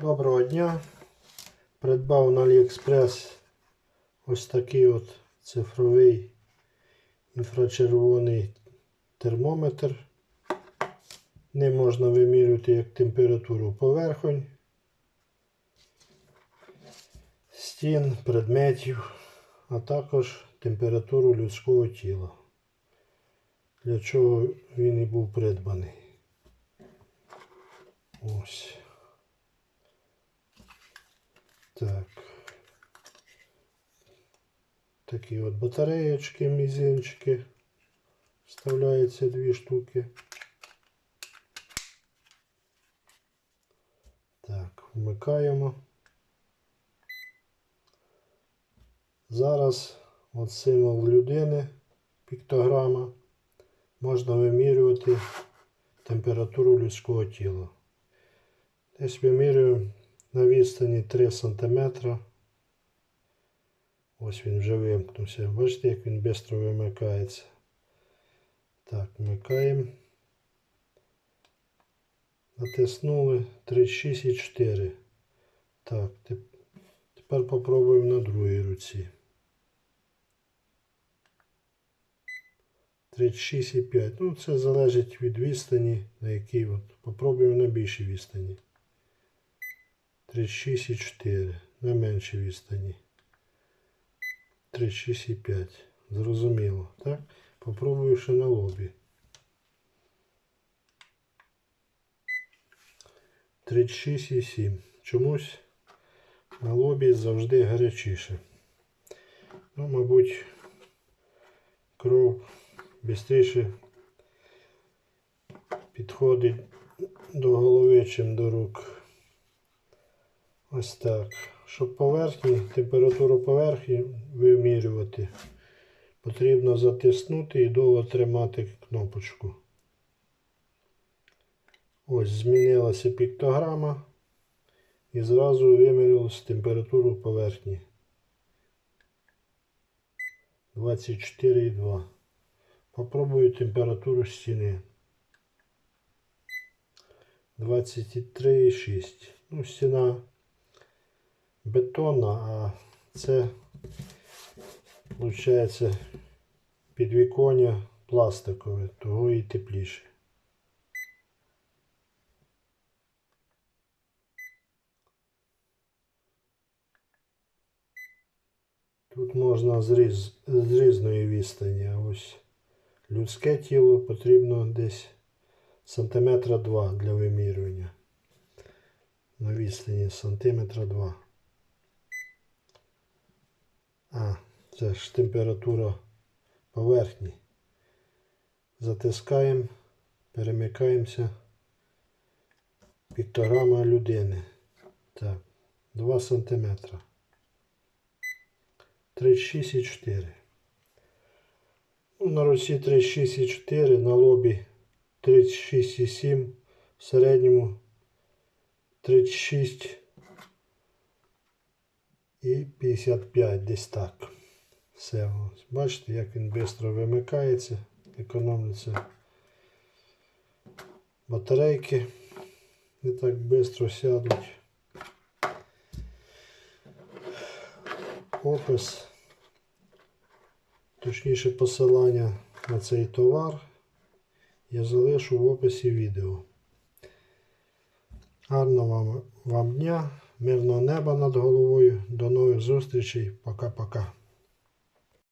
Доброго дня. Придбав на AliExpress ось такий от цифровий інфрачервоний термометр. Ним можна вимірювати як температуру поверхонь, стін, предметів, а також температуру людського тіла. Для чого він і був придбаний. Ось. Так. Такі от батареєчки, мізинчики. Вставляється дві штуки. Так, вмикаємо. Зараз от символ людини, піктограма, можна вимірювати температуру людського тіла. Десь вимірюємо на відстані 3 см. Ось він вже вимкнувся. Бачите, як він швидко вимикається. Так, вмикаємо. Натиснули 36,4. Так, тепер попробуємо на другій руці. 36,5. Ну, це залежить від відстані, на якій от. Попробуємо на більшій відстані. 36,4 на меншій відстані. 36,5. Зрозуміло, так? Попробую ще на лобі. 36,7. Чомусь на лобі завжди гарячіше. Ну, мабуть, кров швидше підходить до голови, чим до рук. Ось так. Щоб поверхні, температуру поверхні вимірювати, потрібно затиснути і довго тримати кнопочку. Ось змінилася піктограма і зразу вимірювалася температуру поверхні. 24,2. Попробую температуру стіни. 23,6. Ну, стіна бетонна, а це виходить підвіконня пластикове, того і тепліше. Тут можна з, з різної відстані, а ось людське тіло потрібно десь сантиметра 2 для вимірювання. На відстані сантиметра 2. А, це ж температура поверхні. Затискаємо, перемикаємося. Піктограма людини. Так, 2 сантиметра. 36,4. Ну, на руці 36,4, на лобі 36,7, в середньому 36 і 55 десь так. Все. Ось. Бачите, як він швидко вимикається, економиться батарейки. Не так швидко сядуть. Опис, точніше посилання на цей товар я залишу в описі відео. Гарного вам, вам дня, мирного неба над головою. До нових зустрічей. Пока-пока.